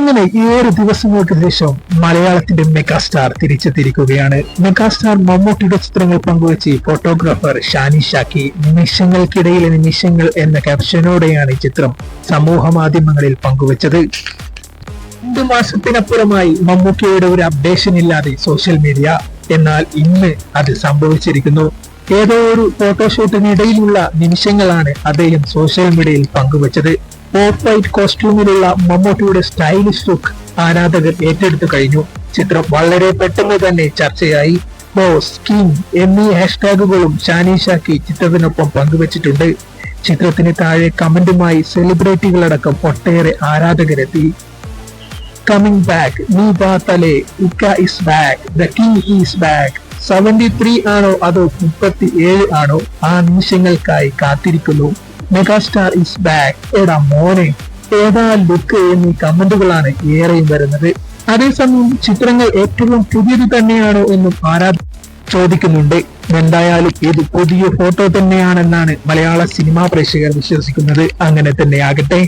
അങ്ങനെ ഏറെ ദിവസങ്ങൾക്ക് ശേഷം മലയാളത്തിന്റെ മെഗാസ്റ്റാർ തിരിച്ചെത്തിയിരിക്കുകയാണ്. മെഗാസ്റ്റാർ മമ്മൂട്ടിയുടെ ചിത്രങ്ങൾ പങ്കുവച്ച് ഫോട്ടോഗ്രാഫർ ഷാനി ഷാക്കി നിമിഷങ്ങൾക്കിടയിലെ നിമിഷങ്ങൾ എന്ന ക്യാപ്ഷനോടെയാണ് ഈ ചിത്രം സമൂഹ മാധ്യമങ്ങളിൽ പങ്കുവച്ചത്. രണ്ടു മാസത്തിനപ്പുറമായി മമ്മൂക്കയുടെ ഒരു അപ്ഡേഷൻ ഇല്ലാതെ സോഷ്യൽ മീഡിയ എന്നാൽ ഇന്ന് അത് സംഭവിച്ചിരിക്കുന്നു. ഏതോ ഒരു ഫോട്ടോഷൂട്ടിനിടയിലുള്ള നിമിഷങ്ങളാണ് അദ്ദേഹം സോഷ്യൽ മീഡിയയിൽ പങ്കുവച്ചത്. ഓഫ് വൈറ്റ് കോസ്റ്റ്യൂമിലുള്ള മമ്മൂട്ടിയുടെ സ്റ്റൈലിഷ് ലുക്ക് ആരാധകർ ഏറ്റെടുത്തു കഴിഞ്ഞു. ചിത്രം വളരെ പെട്ടെന്ന് തന്നെ ചർച്ചയായി. ബോസ് കിങ് എന്നീ ഹാഷ്ടാഗുകളും ഷാനി ഷാക്കി ചിത്രത്തിനൊപ്പം പങ്കുവച്ചിട്ടുണ്ട്. ചിത്രത്തിന് താഴെ കമന്റുമായി സെലിബ്രിറ്റികളടക്കം ഒട്ടേറെ ആരാധകരെത്തി. കമ്മിങ് ബാക്ക് നീ ബാത്തലെ ഇക്ക is back the king is back seventy three ആണോ അതോ മുപ്പത്തി ഏഴ് ആണോ? ആ നിമിഷങ്ങൾക്കായി കാത്തിരിക്കുന്നു. മെഗാസ്റ്റാർ ഇസ് ബാക്ക് എടാ മോനെ ഏതാ ലുക്ക് എന്നീ കമന്റുകളാണ് ഏറെയും വരുന്നത്. അതേസമയം ചിത്രങ്ങൾ ഏറ്റവും പുതിയത് തന്നെയാണോ എന്നും ആരാധ ചോദിക്കുന്നുണ്ട്. എന്തായാലും ഇത് പുതിയ ഫോട്ടോ തന്നെയാണെന്നാണ് മലയാള സിനിമാ പ്രേക്ഷകർ വിശ്വസിക്കുന്നത്. അങ്ങനെ തന്നെ ആകട്ടെ